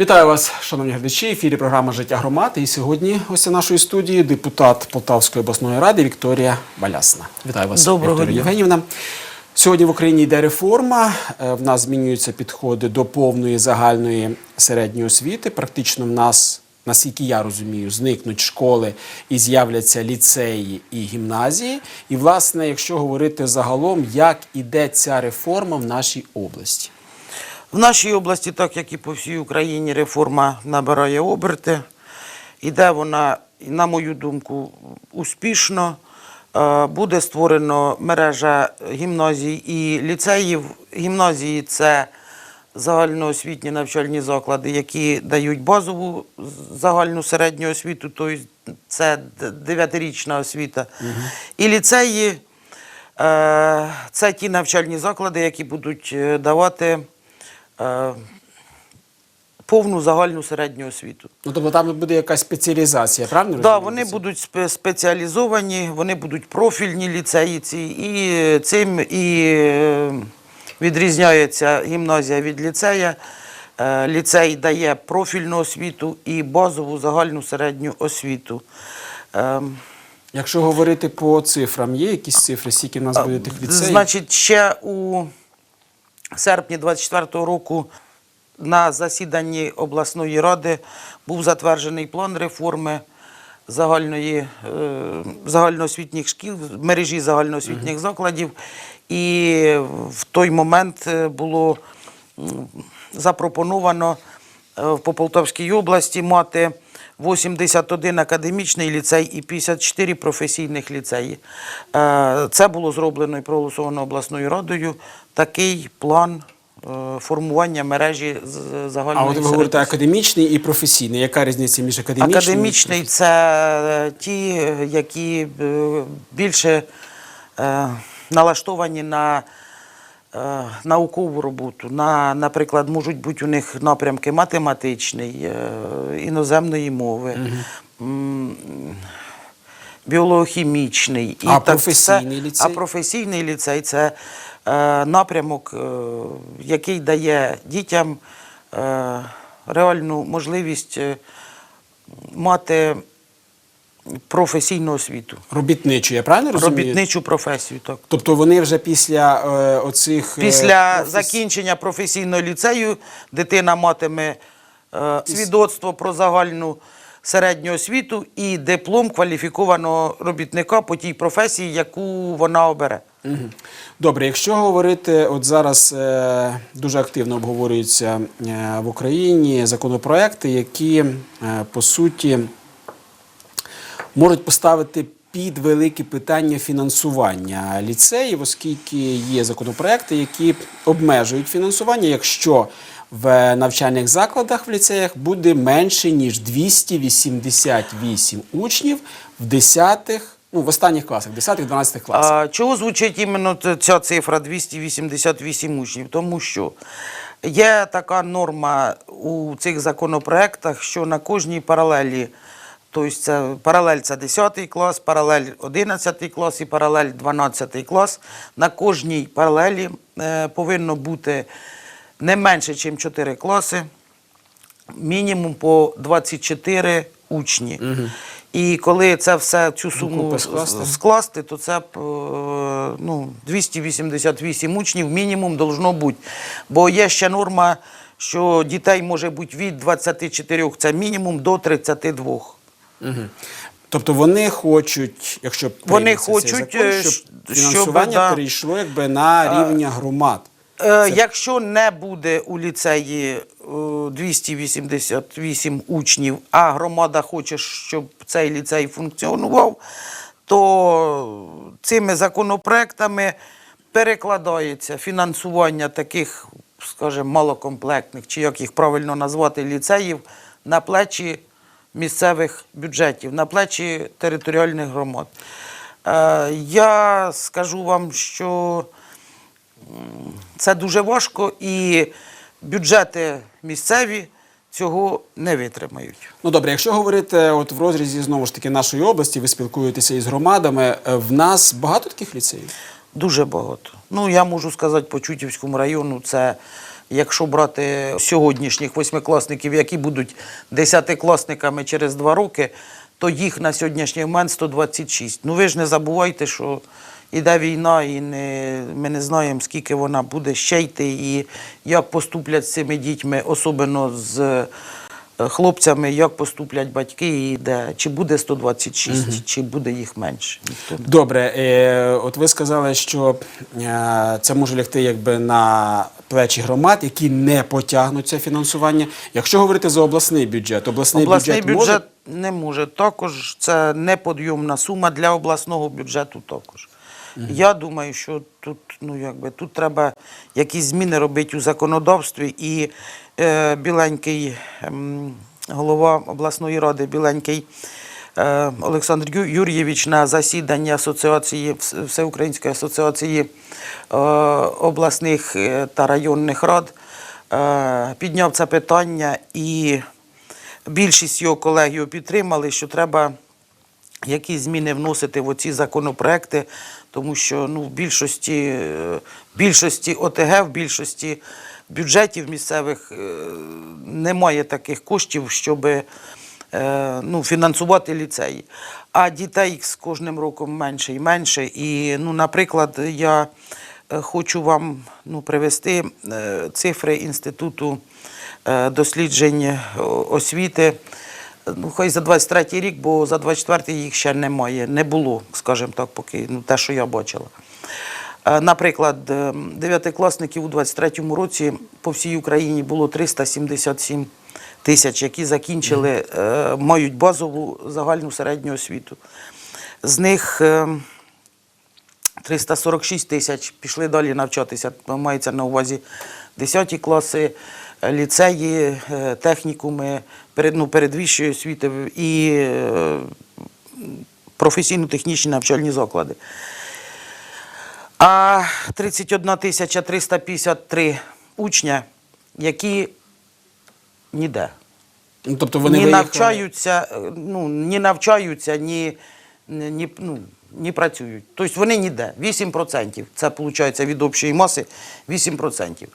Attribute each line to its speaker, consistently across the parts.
Speaker 1: Вітаю вас, шановні глядачі. Ефірі програма Життя громад. І сьогодні гостя нашої студії депутат Полтавської обласної ради Вікторія Балясна. Вітаю вас,
Speaker 2: Доброго
Speaker 1: Вікторія
Speaker 2: дня.
Speaker 1: Євгенівна. Сьогодні в Україні йде реформа. Е, В нас змінюються підходи до повної загальної середньої освіти. Практично в нас, наскільки я розумію, зникнуть школи і з'являться ліцеї і гімназії. І, власне, якщо говорити загалом, як іде ця реформа в нашій області.
Speaker 2: В нашій області, так як і по всій Україні, реформа набирає оберти. Іде вона, на мою думку, успішно. Е, Буде створено мережа гімназій і ліцеїв. Гімназії це загальноосвітні навчальні заклади, які дають базову загальну середню освіту, тобто це дев'ятирічна освіта. І ліцеї е, це ті навчальні заклади, які будуть е, давати е, повну загальну середню освіту.
Speaker 1: Ну, тобто там буде якась спеціалізація, правильно?
Speaker 2: Так, да, вони будуть спе- спеціалізовані, вони будуть профільні ліцеї ці, і цим і е, відрізняється гімназія від ліцея. Е, Ліцей дає профільну освіту і базову загальну середню освіту.
Speaker 1: Якщо говорити по цифрам, є якісь цифри, скільки в нас буде тих ліцеїв?
Speaker 2: Значить, ще у серпні 24-го року на засіданні обласної ради був затверджений план реформи загальної, е, загальноосвітніх шкіл, мережі загальноосвітніх закладів. І в той момент е, було запропоновано е, в по Полтавській області мати 81 академічний ліцей і 54 професійних ліцеї. Е, Це було зроблено і проголосовано обласною радою. Такий план е, формування мережі з-
Speaker 1: А от ви говорите академічний і професійний. Яка різниця між академічним?
Speaker 2: Академічний це е, ті, які більше налаштовані на наукову роботу. На, наприклад, можуть бути у них напрямки математичний, е, іноземної мови. м, Біологохімічний
Speaker 1: А
Speaker 2: так
Speaker 1: професійний
Speaker 2: це-
Speaker 1: ліцей?
Speaker 2: А професійний ліцей це е, напрямок, е, який дає дітям е, реальну можливість е, мати професійну освіту,
Speaker 1: Робітничу, я правильно розумію?
Speaker 2: робітничу професію. Так.
Speaker 1: Тобто вони вже після е, оцих... е,
Speaker 2: Після
Speaker 1: профес-
Speaker 2: закінчення професійного ліцею дитина матиме е, свідоцтво про загальну середню освіту і диплом кваліфікованого робітника по тій професії, яку вона обере.
Speaker 1: Добре, якщо говорити, от зараз е, дуже активно обговорюються е, в Україні законопроекти, які е, по суті можуть поставити під велике питання фінансування ліцеїв, оскільки є законопроекти, які обмежують фінансування, якщо в навчальних закладах в ліцеях буде менше ніж 288 учнів в 10 ну, в останніх класах, 10-12 класах.
Speaker 2: А чого звучить іменно ця цифра 288 учнів? Тому що є така норма у цих законопроектах, що на кожній паралелі, тобто це паралель це 10 клас, паралель 11 клас і паралель 12 клас. На кожній паралелі е, повинно бути не менше, ніж 4 класи мінімум по 24 учні. І коли це все цю суму
Speaker 1: скласти?
Speaker 2: скласти, то це е, ну, 288 учнів мінімум должно бути. Бо є ще норма, що дітей може бути від 24, це мінімум, до 32.
Speaker 1: Тобто вони хочуть, якщо
Speaker 2: Вони
Speaker 1: прийметься цей
Speaker 2: хочуть,
Speaker 1: закон,
Speaker 2: е,
Speaker 1: щоб фінансування
Speaker 2: щоб, да.
Speaker 1: перейшло якби на рівня громад.
Speaker 2: Е, Якщо не буде у ліцеї е, 288 учнів, а громада хоче, щоб цей ліцей функціонував, то цими законопроектами перекладається фінансування таких, скажімо, малокомплектних, чи як їх правильно назвати, ліцеїв на плечі місцевих бюджетів, на плечі територіальних громад. Е, Я скажу вам, що це дуже важко, і бюджети місцеві цього не витримають.
Speaker 1: Ну добре, якщо говорити от в розрізі знову ж таки нашої області, ви спілкуєтеся із громадами. е, В нас багато таких ліцеїв?
Speaker 2: Дуже багато. Ну, я можу сказати, по Чутівському району це Якщо брати сьогоднішніх восьмикласників, які будуть десятикласниками через два роки, то їх на сьогоднішній момент 126. Ну ви ж не забувайте, що іде війна, і не, ми не знаємо, скільки вона буде ще йти, і як поступлять з цими дітьми, особливо з хлопцями, як поступлять батьки, і де, чи буде 126, чи буде їх менше. Ніхто не
Speaker 1: Добре, е, от ви сказали, що е, це може лягти якби на плечі громад, які не потягнуть це фінансування. Якщо говорити за обласний бюджет, обласний,
Speaker 2: Обласний
Speaker 1: бюджет,
Speaker 2: бюджет,
Speaker 1: може
Speaker 2: не може. Також це неподйомна сума для обласного бюджету також. Я думаю, що тут, ну, якби, тут треба якісь зміни робити у законодавстві. І біленький ем, голова обласної ради, біленький е, Олександр Ю- Юрійович на засіданні асоціації Всеукраїнської асоціації е, обласних е, та районних рад. Е, підняв це питання і більшість його колег підтримали, що треба якісь зміни вносити в оці законопроекти, тому що ну, в більшості, е, більшості ОТГ, в більшості бюджетів місцевих е, немає таких коштів, щоб ну, фінансувати ліцеї. А дітей з кожним роком менше і менше. І, ну, наприклад, я е, хочу вам ну, привести е, цифри Інституту е, досліджень е, освіти. Ну, хай за 23-й рік, бо за 24-й їх ще немає, не було, скажімо так, поки ну, те, що я бачила. Е, Наприклад, е, дев'ятикласників у 23-му році по всій Україні було 377 тисяч, які закінчили, е, мають базову загальну середню освіту. З них е, 346 тисяч пішли далі навчатися. Мається на увазі 10 класи, е, ліцеї, е, технікуми, ну, передвищої освіти і е, професійно-технічні навчальні заклади. А 31 353 учня, які ніде
Speaker 1: ну, тобто вони
Speaker 2: ні
Speaker 1: виїхали.
Speaker 2: навчаються, е, ну, ні навчаються, ні, ні, ну, ні працюють. Тобто вони ніде. 8%. Це виходить від общої маси 8%.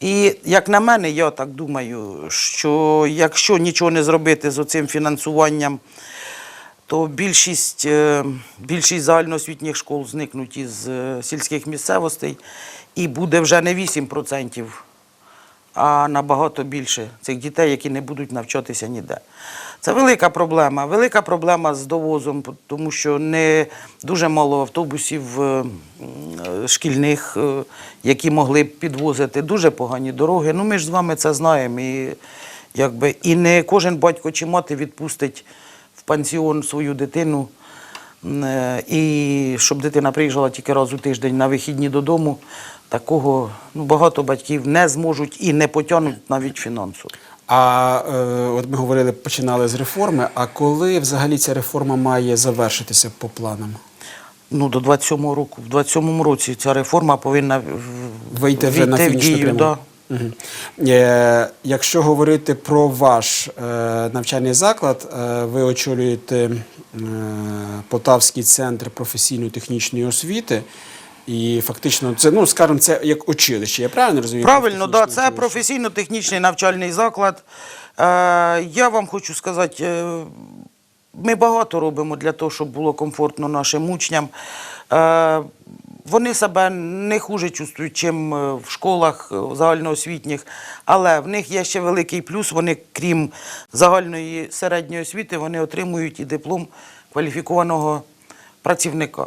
Speaker 2: І як на мене, я так думаю, що якщо нічого не зробити з оцим фінансуванням, то більшість, е, більшість загальноосвітніх школ зникнуть із е, сільських місцевостей і буде вже не 8%, а набагато більше цих дітей, які не будуть навчатися ніде. Це велика проблема. Велика проблема з довозом, тому що не дуже мало автобусів е, шкільних, які могли б підвозити. Дуже погані дороги. Ну, ми ж з вами це знаємо. І, якби, і не кожен батько чи мати відпустить в пансіон свою дитину. Е, І щоб дитина приїжджала тільки раз у тиждень на вихідні додому, такого ну, багато батьків не зможуть і не потягнуть навіть фінансово.
Speaker 1: А е, от ми говорили, починали з реформи. А коли взагалі ця реформа має завершитися по планам?
Speaker 2: Ну, до 27-го року. В 27-му році ця реформа повинна в-
Speaker 1: Вийти вже на
Speaker 2: в дію. Да.
Speaker 1: Е, якщо говорити про ваш е, навчальний заклад, е, ви очолюєте е, Полтавський центр професійно-технічної освіти. І фактично, це, ну, скажімо, це як училище. Я правильно розумію?
Speaker 2: Правильно, да, це професійно-технічний навчальний заклад. Е, я вам хочу сказати, е, ми багато робимо для того, щоб було комфортно нашим учням. Е, вони себе не хуже чувствують, чим е, в школах е, загальноосвітніх, але в них є ще великий плюс. Вони, крім загальної середньої освіти, вони отримують і диплом кваліфікованого працівника.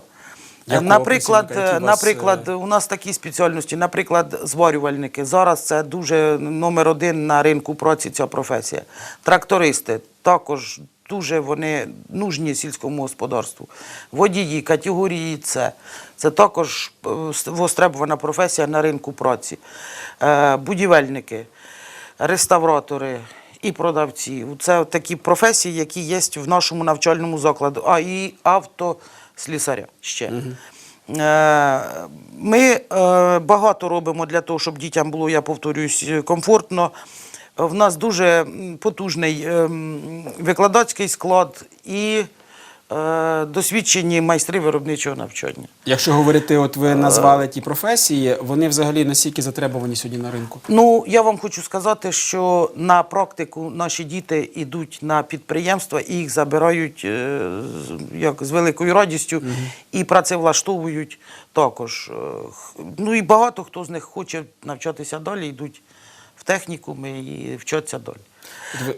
Speaker 1: Якого
Speaker 2: Наприклад,
Speaker 1: працівника, який вас,
Speaker 2: наприклад,
Speaker 1: е,
Speaker 2: у нас такі спеціальності, наприклад, зварювальники. Зараз це дуже номер один на ринку праці ця професія. Трактористи також дуже вони нужні сільському господарству. Водії категорії С. Це також е, востребована професія на ринку праці. Е, Будівельники, реставратори і продавці. Це такі професії, які є в нашому навчальному закладу. А і автослісаря ще. Е, Ми е, багато робимо для того, щоб дітям було, я повторююсь, комфортно. В нас дуже потужний ем, викладацький склад і е, досвідчені майстри виробничого навчання.
Speaker 1: Якщо говорити, от ви назвали ті професії, вони взагалі наскільки затребувані сьогодні на ринку?
Speaker 2: Ну, я вам хочу сказати, що на практику наші діти йдуть на підприємства і їх забирають е, як, з великою радістю і працевлаштовують також. Е, Ну і багато хто з них хоче навчатися далі, йдуть технікуми і вчаться далі.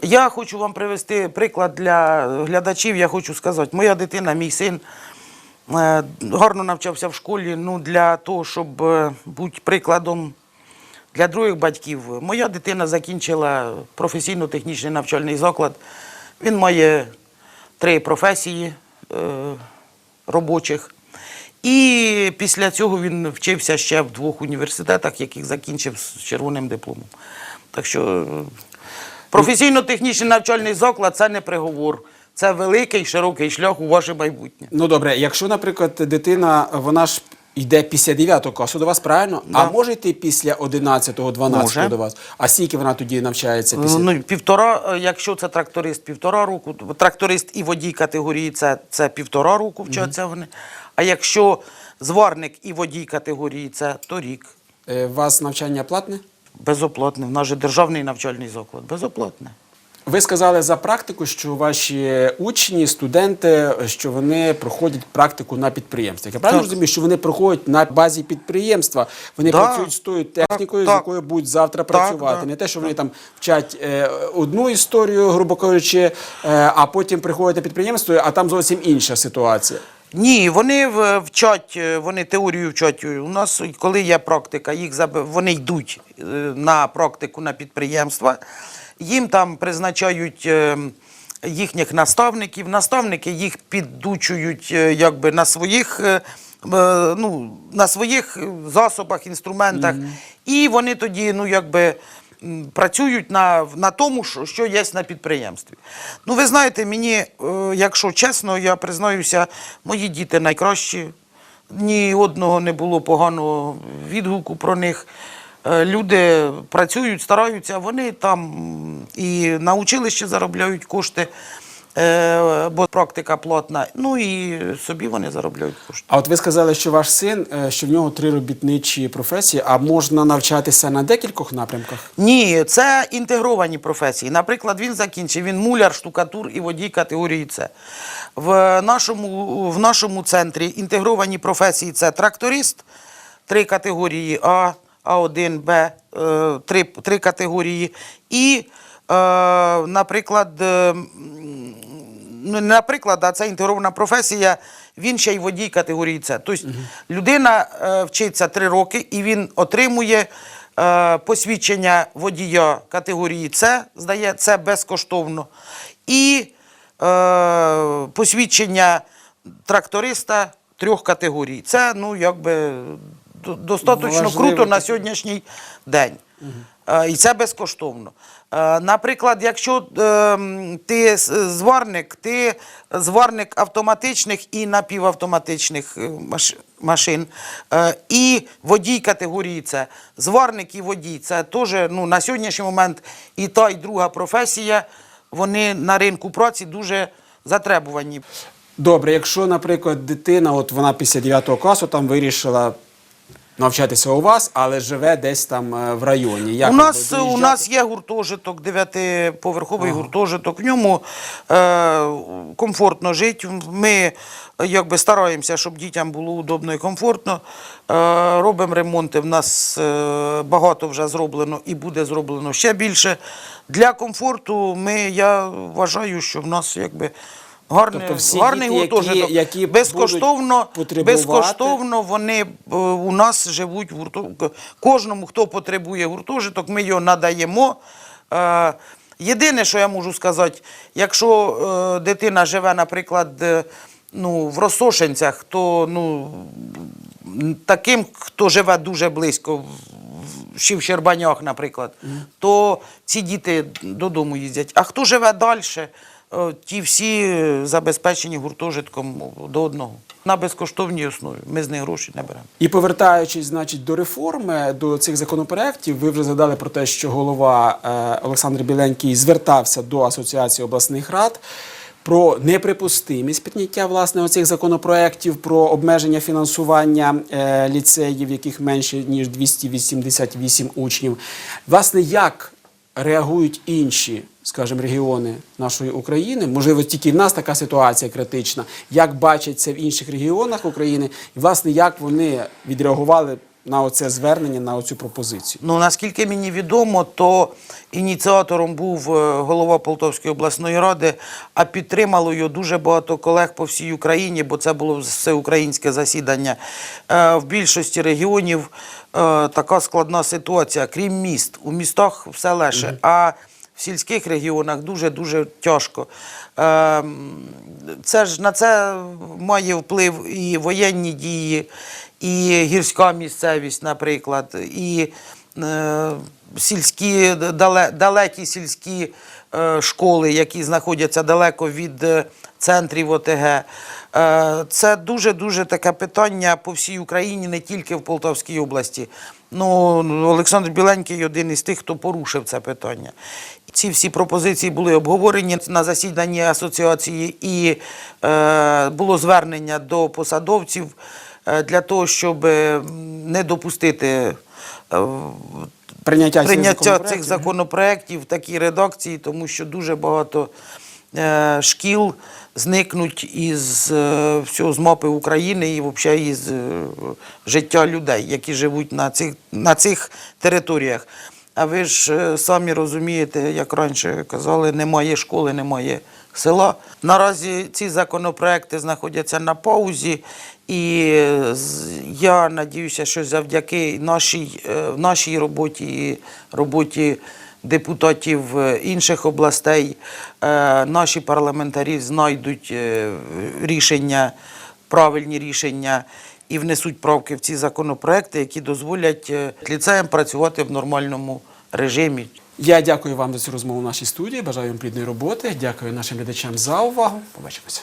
Speaker 2: Я хочу вам привести приклад для глядачів. Я хочу сказати, моя дитина, мій син е, гарно навчався в школі. Ну, для того, щоб е, бути прикладом для других батьків. Моя дитина закінчила професійно-технічний навчальний заклад. Він має три професії е, робочих. І після цього він вчився ще в двох університетах, яких закінчив з червоним дипломом. Так що професійно-технічний навчальний заклад це не приговор. Це великий широкий шлях у ваше майбутнє.
Speaker 1: Ну добре, якщо, наприклад, дитина, вона ж йде після 9 класу до вас, правильно? А
Speaker 2: Да.
Speaker 1: може йти після 11-го, 12-го
Speaker 2: Може.
Speaker 1: до вас? А скільки вона тоді навчається після?
Speaker 2: Ну, півтора, е, якщо це тракторист, півтора року. Тракторист і водій категорії це, це півтора року вчаться вони. А якщо зварник і водій категорії це то рік.
Speaker 1: Е, У вас навчання платне?
Speaker 2: Безоплатне. В нас же державний навчальний заклад. Безоплатне.
Speaker 1: Ви сказали за практику, що ваші учні, студенти, що вони проходять практику на підприємствах. Я правильно
Speaker 2: Так.
Speaker 1: розумію, що вони проходять на базі підприємства, вони
Speaker 2: Да.
Speaker 1: працюють з тою технікою,
Speaker 2: Так,
Speaker 1: з
Speaker 2: так.
Speaker 1: якою будуть завтра
Speaker 2: Так,
Speaker 1: працювати.
Speaker 2: да.
Speaker 1: Не те, що вони там вчать е, одну історію, грубо кажучи, е, а потім приходять на підприємство, а там зовсім інша ситуація.
Speaker 2: Ні, вони вчать, е, вони теорію вчать. У нас, коли є практика, їх заб- вони йдуть е, на практику на підприємства, їм там призначають е, їхніх наставників. Наставники їх підучують е, якби на своїх. е, е, Ну, на своїх засобах, інструментах, і вони тоді, ну якби працюють на, на тому, що, що є на підприємстві. Ну, ви знаєте, мені, якщо чесно, я признаюся, мої діти найкращі. Ні одного не було поганого відгуку про них. Е, Люди працюють, стараються, вони там і на училищі заробляють кошти, е, бо практика платна. Ну і собі вони заробляють кошти.
Speaker 1: А от ви сказали, що ваш син, е, що в нього три робітничі професії, а можна навчатися на декількох напрямках?
Speaker 2: Ні, це інтегровані професії. Наприклад, він закінчив він муляр, штукатур і водій категорії С. В нашому, в нашому центрі інтегровані професії це тракторист, три категорії А, А1, Б, е, три, три категорії. І, е, наприклад, е, ну, наприклад, а це інтегрована професія, він ще й водій категорії С. Тобто людина вчиться три роки і він отримує посвідчення водія категорії С, здає це безкоштовно. І е, посвідчення тракториста трьох категорій. Це ну, якби достатньо круто на сьогоднішній день. Е, І це безкоштовно. Е, Наприклад, якщо е, ти зварник, ти зварник автоматичних і напівавтоматичних е, машин, і водій категорії С. Зварник і водій це теж ну, на сьогоднішній момент і та, і друга професія, вони на ринку праці дуже затребувані.
Speaker 1: Добре, якщо, наприклад, дитина, от вона після 9 класу там вирішила навчатися у вас, але живе десь там е, в районі. Як
Speaker 2: у
Speaker 1: ви
Speaker 2: нас, у нас є гуртожиток, дев'ятиповерховий гуртожиток. В ньому е, комфортно жити. Ми е, якби стараємося, щоб дітям було удобно і комфортно. Е, робимо ремонти. В нас е, багато вже зроблено і буде зроблено ще більше. Для комфорту ми, я вважаю, що в нас якби. Гарний,
Speaker 1: Тобто всі
Speaker 2: гарний
Speaker 1: діти,
Speaker 2: гуртожиток.
Speaker 1: які
Speaker 2: безкоштовно, безкоштовно вони е, у нас живуть в гуртожитку. Кожному, хто потребує гуртожиток, ми його надаємо. Е, Єдине, що я можу сказати, якщо е, дитина живе, наприклад, ну, в Росошенцях, то ну, таким, хто живе дуже близько, ще в Щербанях, наприклад, то ці діти додому їздять. А хто живе далі, ті всі е, забезпечені гуртожитком до одного. На безкоштовній основі. Ми з них гроші не беремо.
Speaker 1: І повертаючись, значить, до реформи, до цих законопроєктів, ви вже згадали про те, що голова е, Олександр Біленький звертався до Асоціації обласних рад про неприпустимість прийняття власне оцих законопроєктів про обмеження фінансування е, ліцеїв, яких менше ніж 288 учнів. Власне, як реагують інші, скажімо, регіони нашої України? Можливо, тільки в нас така ситуація критична. Як бачать це в інших регіонах України, і власне як вони відреагували на оце звернення, на оцю пропозицію?
Speaker 2: Ну, наскільки мені відомо, то ініціатором був е, голова Полтавської обласної ради, а підтримало його дуже багато колег по всій Україні, бо це було всеукраїнське засідання. Е, В більшості регіонів е, така складна ситуація, крім міст. У містах все легше, а в сільських регіонах дуже-дуже тяжко. Е, Це ж на це має вплив і воєнні дії, і гірська місцевість, наприклад, і е, сільські далекі сільські е, школи, які знаходяться далеко від е, центрів ОТГ. Е, це дуже дуже таке питання по всій Україні, не тільки в Полтавській області. Ну, Олександр Біленький один із тих, хто порушив це питання. Ці всі пропозиції були обговорені на засіданні асоціації, і е, було звернення до посадовців е, для того, щоб е, не допустити е,
Speaker 1: Прийняття, цих
Speaker 2: прийняття цих законопроєктів в такій редакції, тому що дуже багато е, шкіл зникнуть із е, всього з мапи України і взагалі із е, життя людей, які живуть на цих, на цих територіях. А ви ж е, самі розумієте, як раніше казали, немає школи, немає села. Наразі ці законопроекти знаходяться на паузі, і е, я надіюся, що завдяки нашій, е, нашій роботі і роботі депутатів е, інших областей е, наші парламентарі знайдуть е, рішення, правильні рішення і внесуть правки в ці законопроекти, які дозволять ліцеям працювати в нормальному режимі.
Speaker 1: Я дякую вам за цю розмову в нашій студії. Бажаю вам плідної роботи. Дякую нашим глядачам за увагу. Побачимося.